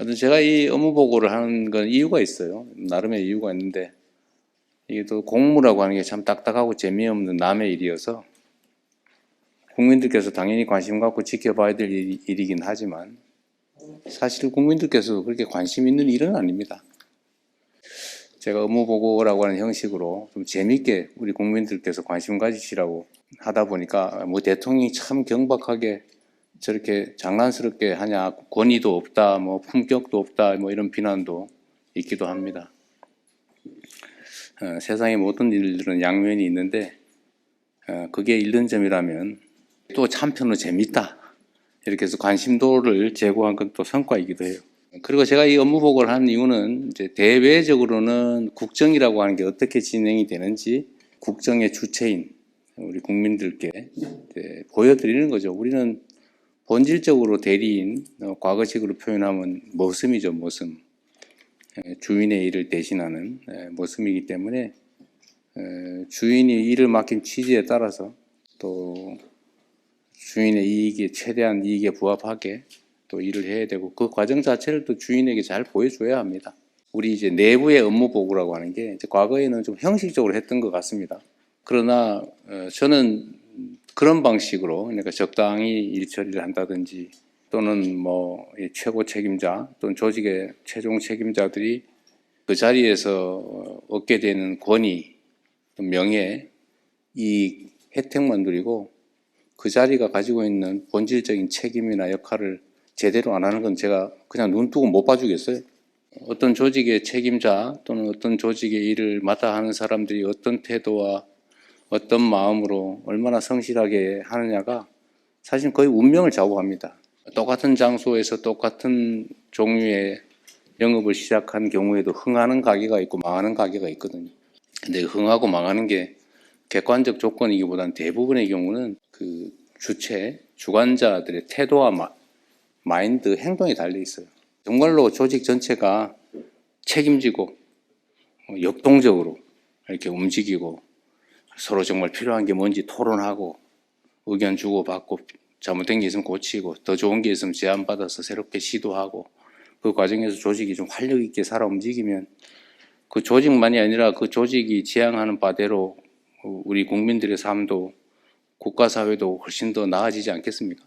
하여튼 제가 이 업무 보고를 하는 건 이유가 있어요. 나름의 이유가 있는데 이게 또 공무라고 하는 게 참 딱딱하고 재미없는 남의 일이어서 국민들께서 당연히 관심 갖고 지켜봐야 될 일- 일이긴 하지만 사실 국민들께서 그렇게 관심 있는 일은 아닙니다. 제가 업무 보고라고 하는 형식으로 좀 재밌게 우리 국민들께서 관심 가지시라고 하다 보니까 뭐 대통령이 참 경박하게 저렇게 장난스럽게 하냐 권위도 없다 뭐 품격도 없다 뭐 이런 비난도 있기도 합니다. 어, 세상의 모든 일들은 양면이 있는데 어, 그게 잃는 점이라면 또 한편으로 재밌다 이렇게 해서 관심도를 제고한 건 또 성과이기도 해요. 그리고 제가 이 업무 보고를 한 이유는 이제 대외적으로는 국정이라고 하는 게 어떻게 진행이 되는지 국정의 주체인 우리 국민들께 보여드리는 거죠. 우리는 본질적으로 대리인, 어, 과거식으로 표현하면 모습이죠, 모습. 에, 주인의 일을 대신하는 에, 모습이기 때문에 에, 주인이 일을 맡긴 취지에 따라서 또 주인의 이익에 최대한 이익에 부합하게 또 일을 해야 되고 그 과정 자체를 또 주인에게 잘 보여줘야 합니다. 우리 이제 내부의 업무 보고라고 하는 게 과거에는 좀 형식적으로 했던 것 같습니다. 그러나 어, 저는 그런 방식으로 그러니까 적당히 일 처리를 한다든지 또는 뭐이 최고 책임자 또는 조직의 최종 책임자들이 그 자리에서 어, 얻게 되는 권위, 또 명예, 이 혜택만 누리고 그 자리가 가지고 있는 본질적인 책임이나 역할을 제대로 안 하는 건 제가 그냥 눈 뜨고 못 봐주겠어요. 어떤 조직의 책임자 또는 어떤 조직의 일을 맡아 하는 사람들이 어떤 태도와 어떤 마음으로 얼마나 성실하게 하느냐가 사실 거의 운명을 좌우합니다. 똑같은 장소에서 똑같은 종류의 영업을 시작한 경우에도 흥하는 가게가 있고 망하는 가게가 있거든요. 근데 흥하고 망하는 게 객관적 조건이기보다는 대부분의 경우는 그 주체, 주관자들의 태도와 마, 마인드, 행동에 달려 있어요. 정말로 조직 전체가 책임지고 어, 역동적으로 이렇게 움직이고 서로 정말 필요한 게 뭔지 토론하고 의견 주고받고 잘못된 게 있으면 고치고 더 좋은 게 있으면 제안받아서 새롭게 시도하고 그 과정에서 조직이 좀 활력 있게 살아 움직이면 그 조직만이 아니라 그 조직이 지향하는 바대로 우리 국민들의 삶도 국가 사회도 훨씬 더 나아지지 않겠습니까?